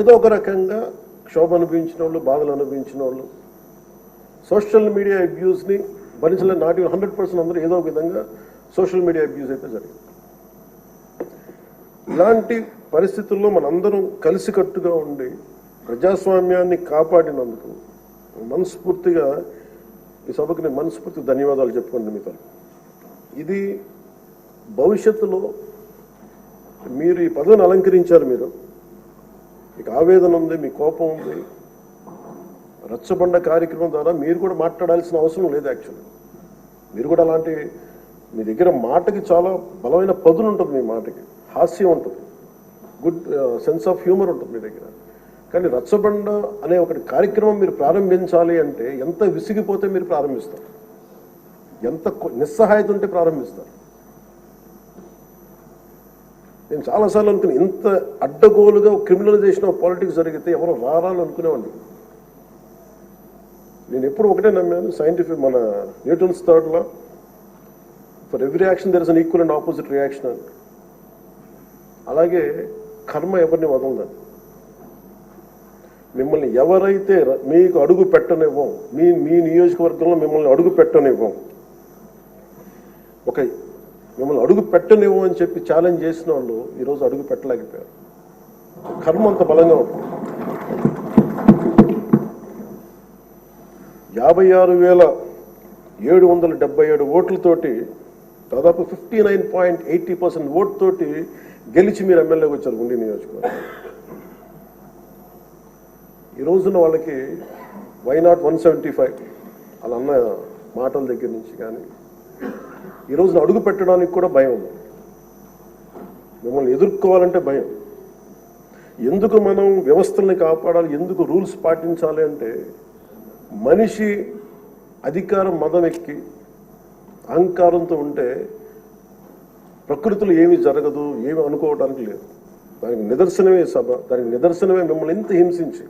ఏదో ఒక రకంగా క్షోభ అనుభవించిన వాళ్ళు బాధలు అనుభవించిన వాళ్ళు సోషల్ మీడియా అబ్యూస్ని భరించలే నాటి హండ్రెడ్ పర్సెంట్ అందరూ ఏదో ఒక విధంగా సోషల్ మీడియా అబ్యూస్ అయితే జరిగింది. ఇలాంటి పరిస్థితుల్లో మనందరం కలిసికట్టుగా ఉండి ప్రజాస్వామ్యాన్ని కాపాడినందుకు మనస్ఫూర్తిగా ఈ సభకు నేను మనస్ఫూర్తిగా ధన్యవాదాలు చెప్పుకోండి మీతో. ఇది భవిష్యత్తులో మీరు ఈ పదవిని అలంకరించారు మీరు. మీకు ఆవేదన ఉంది మీ కోపం ఉంది రచ్చబండ కార్యక్రమం ద్వారా మీరు కూడా మాట్లాడాల్సిన అవసరం లేదు యాక్చువల్లీ మీరు కూడా అలాంటి మీ దగ్గర మాటకి చాలా బలమైన పదును ఉంటుంది మీ మాటకి హాస్యం ఉంటుంది గుడ్ సెన్స్ ఆఫ్ హ్యూమర్ ఉంటుంది మీ దగ్గర. కానీ రచ్చబండ అనే ఒకటి కార్యక్రమం మీరు ప్రారంభించాలి అంటే ఎంత విసిగిపోతే మీరు ప్రారంభిస్తారు. ఎంత కొ- నిస్సహాయత ఉంటే ప్రారంభిస్తారు. నేను చాలాసార్లు అనుకుని ఇంత అడ్డగోలుగా క్రిమినలైజేషన్ ఆఫ్ పాలిటిక్స్ జరిగితే ఎవరు రారాలు అనుకునేవాడిని. నేను ఎప్పుడు ఒకటే నమ్మాను సైంటిఫిక్ మన Newton's థర్డ్లో for every action there is an equal and opposite reaction అని. అలాగే కర్మ ఎవరిని వదలదని మిమ్మల్ని ఎవరైతే మీకు అడుగు పెట్టనివ్వం మీ మీ నియోజకవర్గంలో మిమ్మల్ని అడుగు పెట్టనివ్వం. ఒక మిమ్మల్ని అడుగు పెట్టనివ్వు అని చెప్పి ఛాలెంజ్ చేసిన వాళ్ళు ఈరోజు అడుగు పెట్టలేకపోయారు. కర్మ అంత బలంగా ఉంటుంది యాభై ఆరు వేల ఏడు వందల డెబ్బై ఏడు ఓట్లతోటి దాదాపు fifty nine point eighty percent vote తోటి గెలిచి మీరు ఎమ్మెల్యేకి వచ్చారు గుండి నియోజకవర్గం. ఈ రోజున వాళ్ళకి why not one seventy five అలా అన్న మాటల దగ్గర నుంచి కానీ ఈ రోజున అడుగు పెట్టడానికి కూడా భయం ఉంది. మిమ్మల్ని ఎదుర్కోవాలంటే భయం. ఎందుకు మనం వ్యవస్థల్ని కాపాడాలి? ఎందుకు రూల్స్ పాటించాలి అంటే మనిషి అధికారం మదం ఎక్కి అహంకారంతో ఉంటే ప్రకృతిలో ఏమి జరగదు ఏమి అనుకోవడానికి లేదు. దానికి నిదర్శనమే సభ. దానికి నిదర్శనమే మిమ్మల్ని ఎంత హింసించి.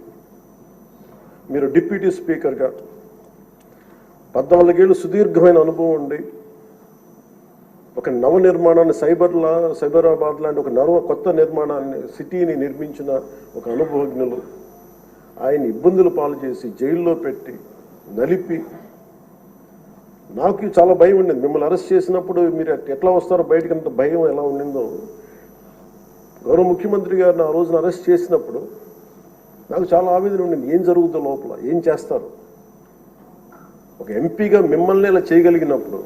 మీరు డిప్యూటీ స్పీకర్గా పద్నాలుగేళ్ళు సుదీర్ఘమైన అనుభవం ఉండి ఒక నవ నిర్మాణాన్ని సైబర్లా సైబరాబాద్ లాంటి ఒక నవ కొత్త నిర్మాణాన్ని సిటీని నిర్మించిన ఒక అనుభవజ్ఞులు ఆయన ఇబ్బందులు పాలు చేసి జైల్లో పెట్టి నలిపి నాకు చాలా భయం ఉండింది. మిమ్మల్ని అరెస్ట్ చేసినప్పుడు మీరు ఎట్లా వస్తారో బయటకు అంత భయం ఎలా ఉండిందో. గౌరవ ముఖ్యమంత్రి గారిని ఆ రోజున అరెస్ట్ చేసినప్పుడు నాకు చాలా ఆవేదన ఉండింది. ఏం జరుగుతుందో లోపల ఏం చేస్తారు? ఒక ఎంపీగా మిమ్మల్ని ఇలా చేయగలిగినప్పుడు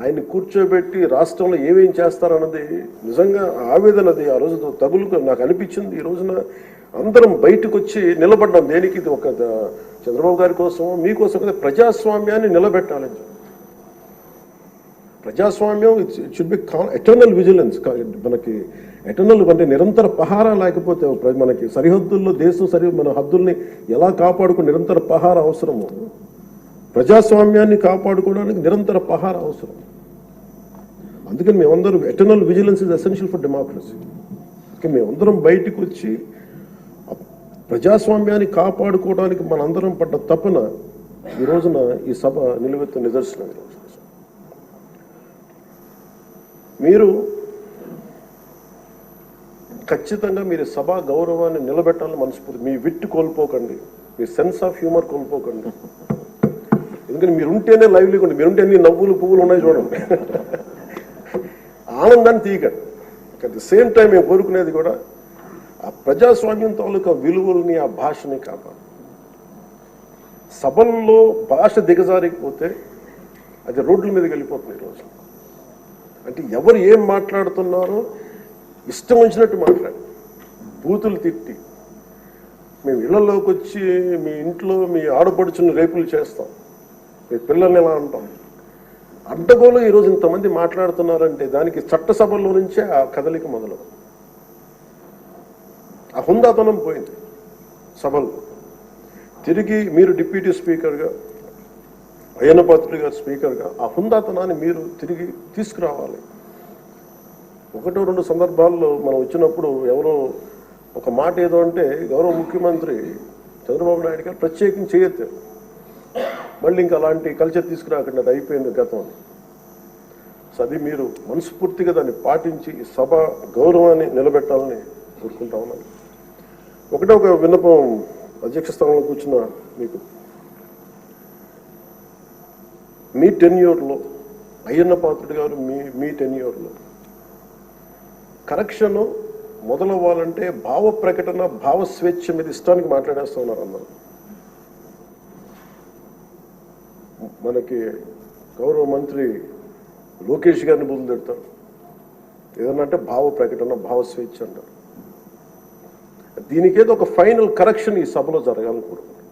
ఆయన్ని కూర్చోబెట్టి రాష్ట్రంలో ఏమేం చేస్తారన్నది నిజంగా ఆవేదన అది ఆ రోజు తగులుకు నాకు అనిపించింది. ఈ రోజున అందరం బయటకు వచ్చి నిలబడ్డాం. దేనికి? ఇది ఒక చంద్రబాబు గారి కోసం మీకోసం కదా ప్రజాస్వామ్యాన్ని నిలబెట్టాలని ప్రజాస్వామ్యం it should be eternal vigilance మనకి ఎటర్నల్ అంటే నిరంతర పహారా లేకపోతే మనకి సరిహద్దుల్లో దేశం సరి మన హద్దుల్ని ఎలా కాపాడుకుని నిరంతర పహార అవసరము. ప్రజాస్వామ్యాన్ని కాపాడుకోవడానికి నిరంతర పహార అవసరం. అందుకని మేమందరం eternal vigilance is essential for democracy అందుకే మేమందరం బయటికి వచ్చి ప్రజాస్వామ్యాన్ని కాపాడుకోవడానికి మనందరం పడ్డ తపన ఈ రోజున ఈ సభ నిలువెత్తు నిదర్శనం మీరు ఖచ్చితంగా మీరు సభా గౌరవాన్ని నిలబెట్టాలని మనస్ఫూర్తి మీ విట్టు కోల్పోకండి. మీ సెన్స్ ఆఫ్ హ్యూమర్ కోల్పోకండి. ఎందుకంటే మీరు ఉంటేనే లైవ్లీగా మీరు ఉంటే ఎన్ని నవ్వులు పువ్వులు ఉన్నాయి చూడండి. ఆనందాన్ని తీయకండి అట్ ది సేమ్ టైం మేము కోరుకునేది కూడా ఆ ప్రజాస్వామ్యం తాలూకా విలువల్ని ఆ భాషని కాపాడు. సభల్లో భాష దిగజారిపోతే అది రోడ్ల మీదకి వెళ్ళిపోతుంది ఈరోజు అంటే ఎవరు ఏం మాట్లాడుతున్నారో ఇష్టం వచ్చినట్టు మాట్లాడు. బూతులు తిట్టి. మేము ఇళ్ళలోకి వచ్చి మీ ఇంట్లో మీ ఆడపడుచుని రేపులు చేస్తాం. పిల్లల్ని ఎలా అంటాం? అడ్డగోలు ఈరోజు ఇంతమంది మాట్లాడుతున్నారంటే దానికి చట్టసభల్లో నుంచే ఆ కదలిక మొదలు. ఆ హుందాతనం పోయింది సభలు తిరిగి మీరు డిప్యూటీ స్పీకర్గా అయ్యనపాత్రుడి గారు స్పీకర్గా ఆ హుందాతనాన్ని మీరు తిరిగి తీసుకురావాలి. ఒకటో రెండు సందర్భాల్లో మనం వచ్చినప్పుడు ఎవరో ఒక మాట ఏదో అంటే గౌరవ ముఖ్యమంత్రి చంద్రబాబు నాయుడు గారు ప్రత్యేకించి చేయొద్దు. మళ్ళీ ఇంకా అలాంటి కల్చర్ తీసుకురాకుండా అది అయిపోయింది గతం సో అది మీరు మనస్ఫూర్తిగా దాన్ని పాటించి సభ గౌరవాన్ని నిలబెట్టాలని కోరుకుంటా ఉన్నాను. ఒకటే ఒక విన్నపం అధ్యక్ష స్థానంలో కూర్చున్న మీకు. మీ టెన్యూర్లో అయ్యన్న పాత్రుడు గారు మీ మీ టెన్యూర్లో కరెక్షన్ మొదలవ్వాలంటే భావ ప్రకటన భావ స్వేచ్ఛ మీద ఇష్టానికి మాట్లాడేస్తూ ఉన్నారు అందరూ. మనకి గౌరవ మంత్రి లోకేష్ గారిని బుద్ధులు తిడతారు. ఏదన్నా అంటే భావ ప్రకటన భావ స్వేచ్ఛ అంటారు. దీనికేదో ఒక ఫైనల్ కరెక్షన్ ఈ సభలో జరగాలని కోరుకుంటున్నాను.